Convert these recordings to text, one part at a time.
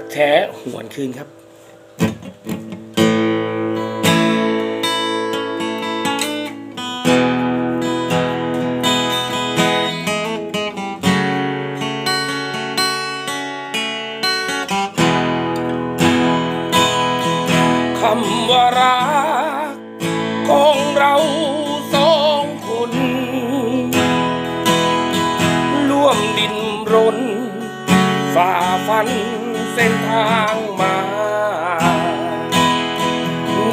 ักแท้หวนคืนครับคำว่ารักของเราสองคน ร่วมดินรนฝ่าฟัน ส้นทางมา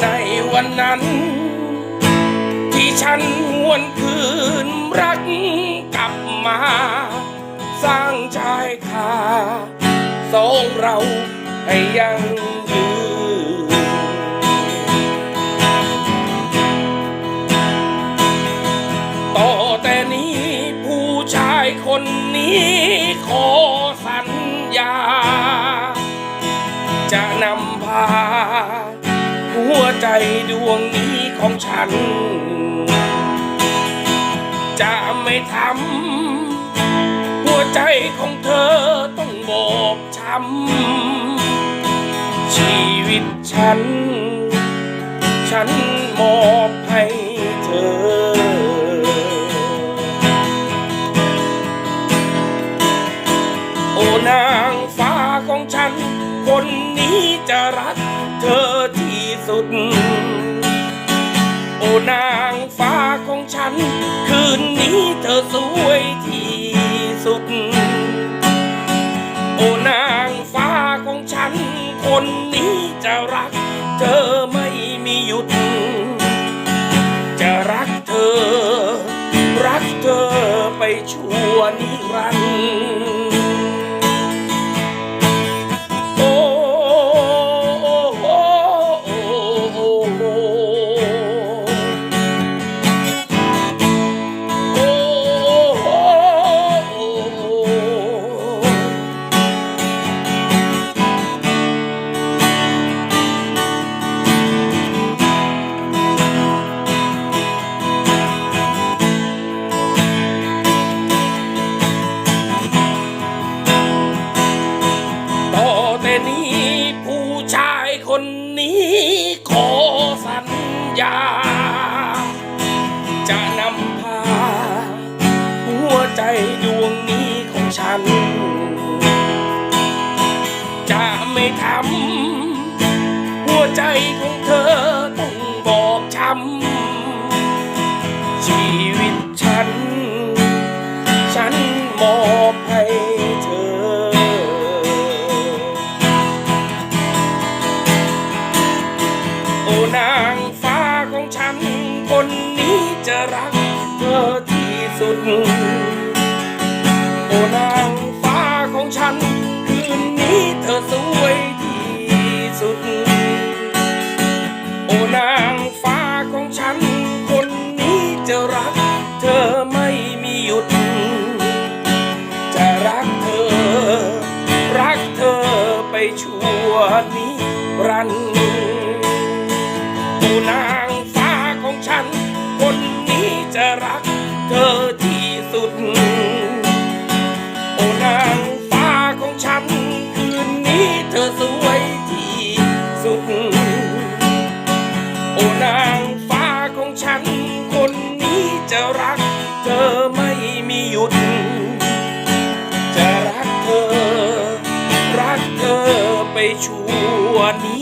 ในวันนั้น ที่ฉันหวนคืนรักกลับมา สร้างชายคาสองเราให้ยังยืนต่อแต่นี้ผู้ชายคนนี้ขอสัญญา จะนำพา หัวใจดวงนี้ของฉัน จะไม่ทำหัวใจของเธอต้องบอบช้ำชีวิตฉัน ฉันมอบให้เธอโอ้นางฟ้าของฉัน สุด โอนางฟ้าของฉัน คืนนี้เธอสวยที่สุด โอนางฟ้าของฉัน คนนี้จะรัก เธอไม่มีหยุด จะรักเธอ รักเธอไปชั่วนิรันดร์า จะนำพา หัวใจดวงนี้ของฉัน จะไม่ทำหัวใจของเธอต้องบอบช้ำชีวิตฉัน รักเธอที่สุด โอนางฟ้าของฉัน คืนนี้เธอสวยที่สุด โอนางฟ้าของฉัน คนนี้จะรัก เธอไม่มีหยุด จะรักเธอ รักเธอไปชั่วนิรันดร์โอ้นาง ชั่วนิ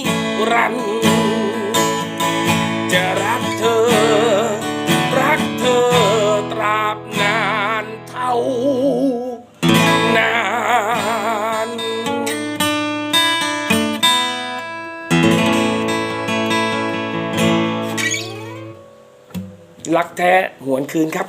รันดร์จะรักเธอ รักเธอตราบนานเท่านานรักแท้หวนคืนครับ